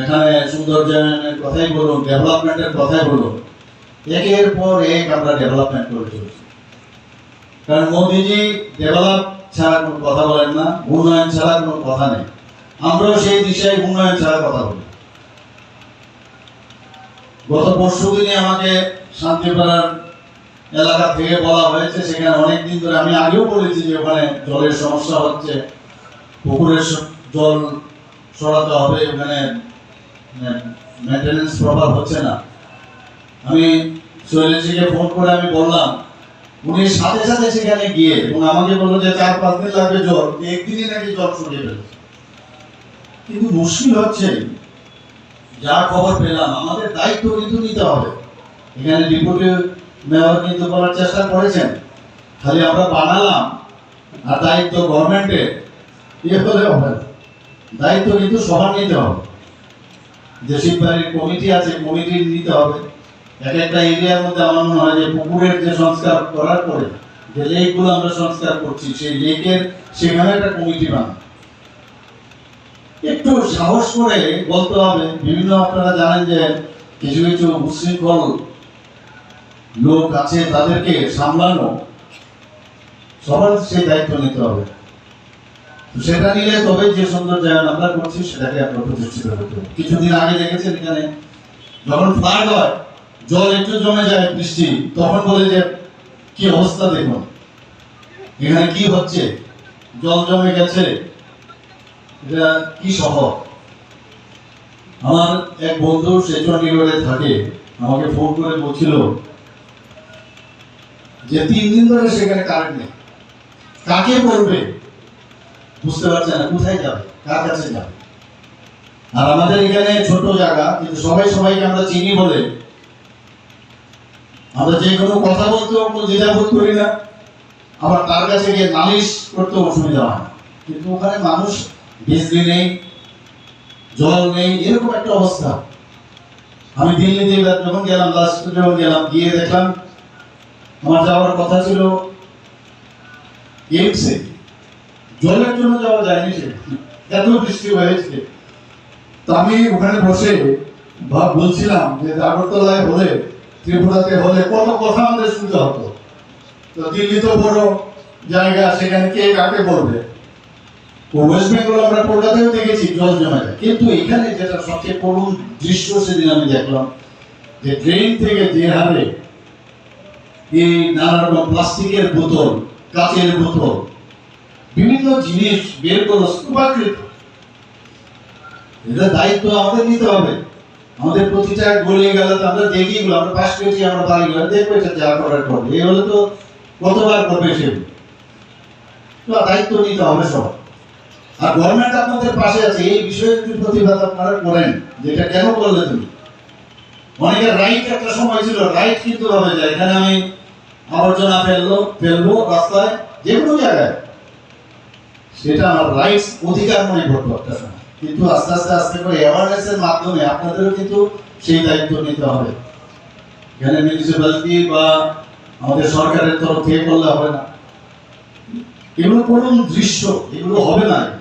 এখানে সৌন্দর্যায়নের কথাই বলুন ডেভেলপমেন্টের কথাই বলুন। একের পর এক আমরা ডেভেলপমেন্ট করে চলছি। কারণ মোদিজি ডেভেলপ ছাড়া কোনো কথা বলেন না, উন্নয়ন ছাড়া কোনো কথা নেই। আমরাও সেই দিশায় উন্নয়ন ছাড়া কথা বলি। গত পরশু দিনে আমাকে শান্তিপাড়ার এলাকা থেকে বলা হয়েছে, সেখানে অনেক দিন ধরে আমি আগেও বলেছি যে ওখানে জলের সমস্যা হচ্ছে, পুকুরের জল সরাতে হবে, ওখানে মেনটেনেন্স প্রপার হচ্ছে না। আমি শৈলেশজিকে ফোন করে আমি বললাম, উনি সাথে সাথে সেখানে গিয়ে এবং আমাকে বলল যে চার পাঁচ দিন লাগবে জল একদিনই নাকি জল সরিয়ে ফেলেছে। কিন্তু মুশকিল হচ্ছে, যা খবর পেলাম, আমাদের দায়িত্ব কিন্তু নিতে হবে। এখানে ডিপুটি মেয়র কিন্তু করার চেষ্টা করেছেন, খালি আমরা বানালাম, আর দায়িত্ব গভর্নমেন্টের ইয়ে হলে হবে দায়িত্ব কিন্তু সবার নিতে হবে। যে শিববাড়ির কমিটি আছে, কমিটি নিতে হবে। এক একটা এরিয়ার মধ্যে আমার মনে হয় যে পুকুরের যে সংস্কার করার পরে যে লেকগুলো আমরা সংস্কার করছি, সেই লেকের সেখানে একটা কমিটি বানানো একটু সাহস করে বলতে হবে, বিভিন্ন আপনারা জানেন যে কিছু কিছু উশৃঙ্খল লোক আছে, তাদেরকে সামলানো, সবার সেই দায়িত্ব নিতে হবে। সেটা নিলে তবে যে সুন্দর জায়গা আমরা করছি সেটাকে আমরা প্রতিষ্ঠিত করতে কিছুদিন আগে দেখেছেন এখানে, যখন ফ্লাড হয়, জল একটু জমে যায় বৃষ্টি, তখন বলে যে, কি অবস্থা দেখুন? এখানে কি হচ্ছে? জল জমে গেছে। এটা কি শহর? আমার এক বন্ধু সে চণ্ডীগড়ে থাকে, আমাকে ফোন করে বলছিল যে, তিন দিন ধরে সেখানে কারেন্ট নেই। কাকে বলবে? বুঝতে পারছে না, কোথায় যাবে, কার কাছে যাবে? আর আমাদের এখানে ছোট জায়গা, কিন্তু সবাই সবাইকে আমরা চিনি বলে। আমরা যে কোনো কথা বলতেও কোনো দ্বিধাবোধ করি না। আবার তার কাছে গিয়ে নালিশ করতে অসুবিধা হয়। কিন্তু ওখানে মানুষ বিজলি নেই, জল নেই, এরকম একটা অবস্থা। আমি দিল্লিতে যখন গেলাম, লাস্ট যখন গেলাম, গিয়ে দেখলাম, আমার যাওয়ার কথা ছিল এইমসে জলের জন্য যাওয়া যায়নি এত বৃষ্টি হয়েছে। তো আমি ওখানে বসে ভাব বলছিলাম যে আগরতলায় হলে, ত্রিপুরাতে হলে কত কথা আমাদের শুনতে হতো। তো দিল্লি তো বড় জায়গা, সেখানে কে কাকে ও ওয়েস্ট বেঙ্গল আমরা কলকাতায় দেখেছি জল জমে যায়। কিন্তু এখানে যেটা সবচেয়ে করুণ দৃশ্য সেদিন আমি দেখলাম, যে ট্রেন থেকে যে হারে এই নানা রকম প্লাস্টিকের বোতল, কাচের বোতল বিভিন্ন জিনিস বের করো স্তূপাকৃত এটা দায়িত্ব আমাদের নিতে হবে। আমাদের প্রতিটা গলে গেলে, তো আমরা দেখি আমরা পাশ করেছি, আমরা বাড়ি গেলে দেখব এটা যা করার করবে এই হলে তো কতবার করবে তো দায়িত্ব নিতে হবে সব। আর গভর্নমেন্ট আপনাদের পাশে আছে, এই বিষয়ে যদি প্রতিবাদ আপনারা করেন, যে এটা কেন করলে তুমি? অনেকের রাইট একটা সময় ছিল রাইট কিন্তু হবে যে এখানে আমি আবর্জনা ফেলল, ফেলব রাস্তায় যে কোনো জায়গায়। সেটা আমার রাইটস অধিকার মনে করতে একটা না। কিন্তু আস্তে আস্তে আস্তে করে অ্যাওয়ারনেস এর মাধ্যমে আপনাদেরও কিন্তু সেই দায়িত্ব নিতে হবে। এখানে মিউনিসিপ্যালিটি বা আমাদের সরকারের তরফ থেকে করলে হবে না। এগুলো কোনো দৃশ্য, এগুলো হবে না।